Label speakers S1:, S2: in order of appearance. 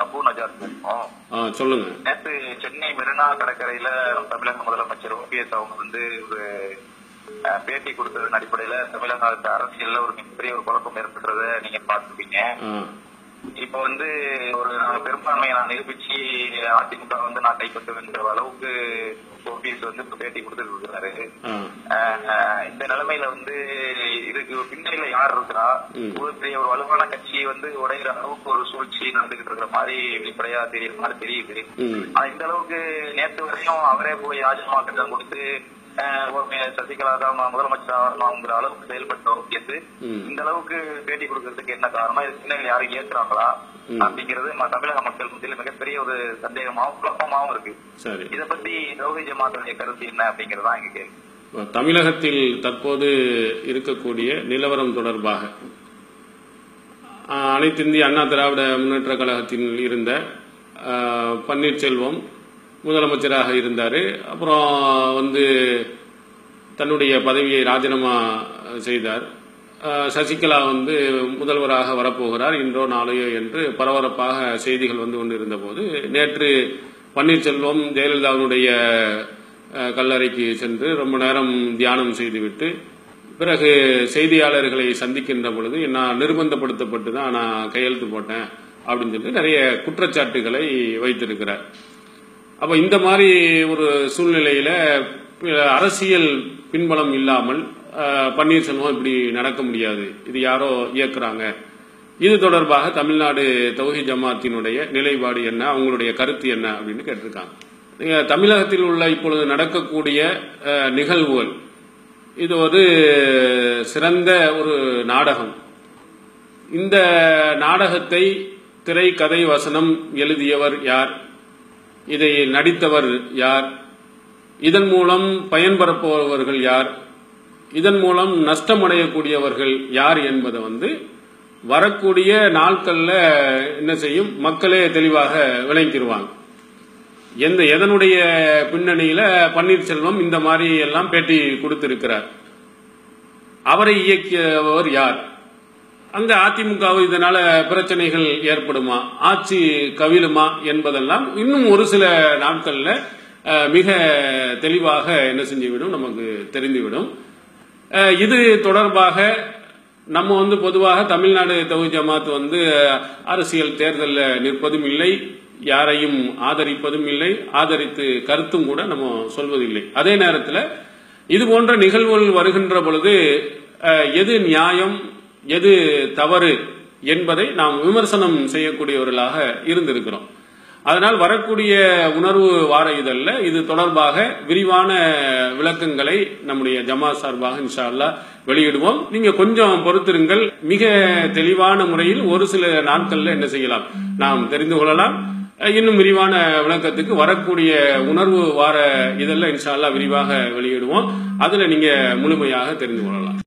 S1: அபு நஜார்
S2: சொல்லுங்க.
S1: நேற்று சென்னை மெரினா கடற்கரையில தமிழக முதலமைச்சர் ஓபிஎஸ் அவங்க வந்து ஒரு பேட்டி கொடுத்ததன் அடிப்படையில தமிழக அரசியல்ல ஒரு மிகப்பெரிய ஒரு குழப்பம் ஏற்படுறத நீங்க பார்த்துருப்பீங்க.
S2: ஆ.
S1: இப்ப வந்து ஒரு பெரும்பான்மையை நான் நிரூபிச்சு அதிமுக வந்து நான் கைப்பற்றுவேன்ற அளவுக்கு வந்து பேட்டி கொடுத்துட்டு இருக்கிறாரு இந்த நிலைமையில வந்து இதுக்கு பின்னணியில யார் இருக்கிறா. ஒரு பெரிய ஒரு வலுவான கட்சி வந்து உடையிற அளவுக்கு ஒரு சூழ்ச்சி நடந்துகிட்டு இருக்கிற மாதிரி வெளிப்படையா தெரியுற மாதிரி தெரியுது. ஆனா இந்த அளவுக்கு நேற்று வரையும் அவரே போய் ராஜினாமா கடிதம் கொடுத்து சசிகலா தான் முதலமைச்சர் அளவுக்கு செயல்பட்ட ஓபிஎஸ்
S2: ம்.
S1: இந்த அளவுக்கு பேட்டி கொடுக்கறதுக்கு என்ன காரணம்? இது பின்னணியில் யாரும் ஏற்கிறாங்களா. அப்படிங்கிறது தமிழக மக்கள் மத்தியில் மிகப்பெரிய ஒரு சந்தேகமாவும் குழப்பமாவும் இருக்கு. இத பத்தி தௌஹி ஜமாத்துடைய கருத்து என்ன அப்படிங்கறதா எங்க கேள்வி
S2: தமிழகத்தில் தற்போது இருக்கக்கூடிய நிலவரம் தொடர்பாக ஆ, அனைத்து இந்திய அண்ணா திராவிட முன்னேற்ற கழகத்தில் இருந்த பன்னீர்செல்வம் முதலமைச்சராக இருந்தார். அப்புறம் வந்து தன்னுடைய பதவியை ராஜினாமா செய்தார். சசிகலா வந்து முதல்வராக வரப்போகிறார் இன்றோ நாளையோ என்று பரபரப்பாக செய்திகள் வந்து கொண்டிருந்த போது நேற்று பன்னீர்செல்வம் ஜெயலலிதாவினுடைய கல்லறைக்கு சென்று ரொம்ப நேரம் தியானம் செய்துவிட்டு பிறகு செய்தியாளர்களை சந்திக்கின்ற பொழுது நான் நிர்பந்தப்படுத்தப்பட்டு தான் நான் கையெழுத்து போட்டேன் அப்படின்னு சொல்லி நிறைய குற்றச்சாட்டுகளை வைத்திருக்கிறார். அப்போ இந்த மாதிரி ஒரு சூழ்நிலையில அரசியல் பின்பலம் இல்லாமல் பன்னீர்செல்வம் இப்படி நடக்க முடியாது. இது யாரோ இயக்குறாங்க. இது தொடர்பாக தமிழ்நாடு தௌஹி ஜமாத்தினுடைய நிலைப்பாடு என்ன? அவங்களுடைய கருத்து என்ன? அப்படின்னு கேட்டிருக்காங்க. நீங்க தமிழகத்தில் உள்ள இப்பொழுது நடக்கக்கூடிய நிகழ்வுகள் இது ஒரு சிறந்த ஒரு நாடகம். இந்த நாடகத்தை திரை கதை வசனம் எழுதியவர் யார்? இதை நடித்தவர் யார்? இதன் மூலம் பயன்பெறப்போவர்கள் யார்? இதன் மூலம் நஷ்டமடையக்கூடியவர்கள் யார் என்பதை வந்து வரக்கூடிய நாட்களில் என்ன செய்யும்? மக்களே தெளிவாக விளங்கிடுவாங்க எந்த எதனுடைய பின்னணியில பன்னீர்செல்வம் இந்த மாதிரி எல்லாம் பேட்டி கொடுத்திருக்கிறார். அவரை இயக்கியவர் யார்? அந்த அதிமுக இதனால பிரச்சனைகள் ஏற்படுமா? ஆட்சி கவிழுமா என்பதெல்லாம் இன்னும் ஒரு சில நாட்கள்ல மிக தெளிவாக என்ன செஞ்சுவிடும் நமக்கு தெரிந்துவிடும். இது தொடர்பாக நம்ம வந்து பொதுவாக தமிழ்நாடு தொகுதி ஜமாத் வந்து அரசியல் தேர்தலில் நிற்பதும் இல்லை யாரையும் ஆதரிப்பதும் இல்லை ஆதரித்து கருத்தும் கூட நம்ம சொல்வதில்லை. அதே நேரத்தில் இது போன்ற நிகழ்வுகள் வருகின்ற பொழுது எது நியாயம் எது தவறு என்பதை நாம் விமர்சனம் செய்யக்கூடியவர்களாக இருந்திருக்கிறோம். அதனால் வரக்கூடிய உணர்வு வார இதழில் இது தொடர்பாக விரிவான விளக்கங்களை நம்முடைய ஜமா சார்பாக இன்ஷா வெளியிடுவோம். நீங்க கொஞ்சம் பொறுத்திருங்கள். மிக தெளிவான முறையில் ஒரு சில நாட்கள்ல என்ன செய்யலாம்? நாம் தெரிந்து கொள்ளலாம். இன்னும் விரிவான விளக்கத்துக்கு வரக்கூடிய உணர்வு வார இதெல்லாம் இன்ஷா விரிவாக வெளியிடுவோம். அதுல நீங்க முழுமையாக தெரிந்து கொள்ளலாம்.